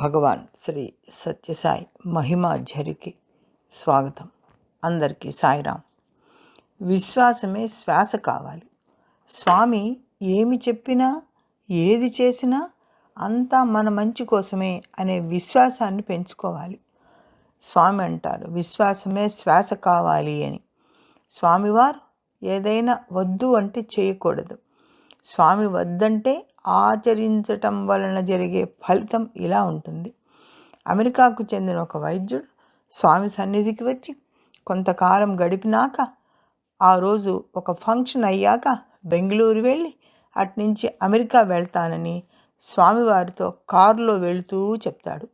భగవాన్ శ్రీ సత్యసాయి మహిమాధ్యరికి స్వాగతం. అందరికీ సాయిరాం విశ్వాసమే శ్వాస కావాలి. స్వామి ఏమి చెప్పినా ఏది చేసినా అంతా మన మంచి కోసమే అనే విశ్వాసాన్ని పెంచుకోవాలి. స్వామి అంటారు విశ్వాసమే శ్వాస కావాలి అని. స్వామివారు ఏదైనా వద్దు అంటే చేయకూడదు. స్వామి వద్దంటే ఆచరించటం వలన జరిగే ఫలితం ఇలా ఉంటుంది. అమెరికాకు చెందిన ఒక వైద్యుడు స్వామి సన్నిధికి వచ్చి కొంతకాలం గడిపినాక ఆ రోజు ఒక ఫంక్షన్ అయ్యాక బెంగళూరు వెళ్ళి అట్నుంచి అమెరికా వెళ్తానని స్వామివారితో కారులో వెళుతూ చెప్తాడు.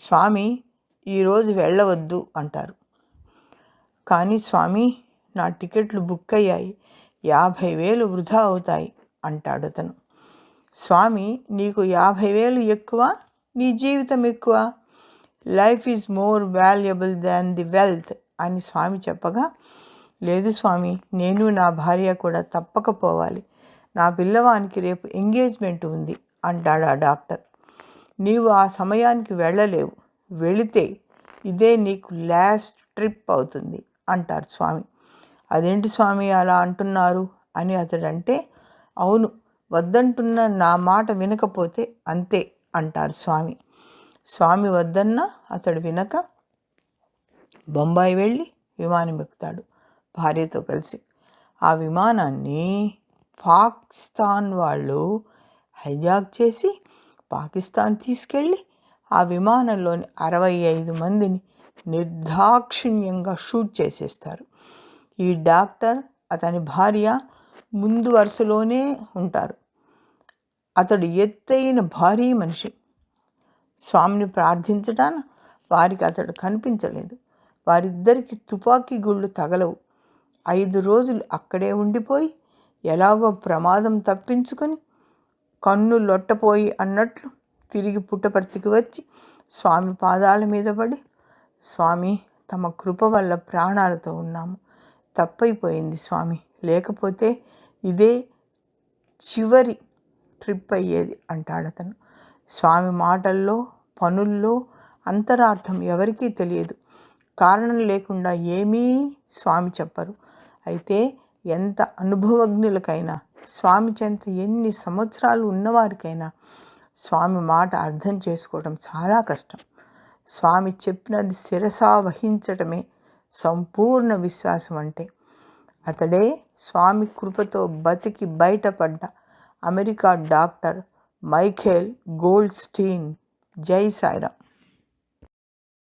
స్వామి ఈరోజు వెళ్ళవద్దు అంటారు. కానీ స్వామి నా టికెట్లు బుక్ అయ్యాయి. యాభై వేలు వృధా అవుతాయి అంటాడు అతను. స్వామి నీకు యాభై వేలు ఎక్కువ నీ జీవితం ఎక్కువ. Life is more valuable than the wealth అని స్వామి చెప్పగా లేదు స్వామి నేను నా భార్య కూడా తప్పకపోవాలి. నా పిల్లవానికి రేపు ఎంగేజ్మెంట్ ఉంది అంటాడు ఆ డాక్టర్. నీవు ఆ సమయానికి వెళ్ళలేవు. వెళితే ఇదే నీకు లాస్ట్ ట్రిప్ అవుతుంది అంటారు స్వామి. అదేంటి స్వామి అలా అంటున్నారు అని అతడంటే అవును వద్దంటున్న నా మాట వినకపోతే అంతే అంటారు స్వామి. స్వామి వద్దన్నా అతడు వినక బొంబాయి వెళ్ళి విమానం ఎక్కుతాడు భార్యతో కలిసి. ఆ విమానాన్ని పాకిస్తాన్ వాళ్ళు హైజాక్ చేసి పాకిస్తాన్ తీసుకెళ్ళి ఆ విమానంలోని అరవై ఐదు మందిని నిర్దాక్షిణ్యంగా షూట్ చేసేస్తారు. ఈ డాక్టర్ అతని భార్య ముందు వరుసలోనే ఉంటారు. అతడు ఎత్తైన భారీ మనిషి. స్వామిని ప్రార్థించటాన వారికి అతడు కనిపించలేదు. వారిద్దరికి తుపాకీ గుళ్ళు తగలవు. ఐదు రోజులు అక్కడే ఉండిపోయి ఎలాగో ప్రమాదం తప్పించుకొని కన్ను లొట్టపోయి అన్నట్లు తిరిగి పుట్టపర్తికి వచ్చి స్వామి పాదాల మీద పడి స్వామి తమ కృప వల్ల ప్రాణాలతో ఉన్నాము. తప్పైపోయింది స్వామి. లేకపోతే ఇదే చివరి ట్రిప్ అయ్యేది అంటాడు అతను. స్వామి మాటల్లో పనుల్లో అంతరార్థం ఎవరికీ తెలియదు. కారణం లేకుండా ఏమీ స్వామి చెప్పరు. అయితే ఎంత అనుభవజ్ఞులకైనా స్వామి చెంత ఎన్ని సంవత్సరాలు ఉన్నవారికైనా స్వామి మాట అర్థం చేసుకోవడం చాలా కష్టం. స్వామి చెప్పినది శిరసా వహించటమే సంపూర్ణ విశ్వాసం అంటే అతడే స్వామి కృపతో బతికి బయటపడ్డ America doctor Michael Goldstein Jai Sairam.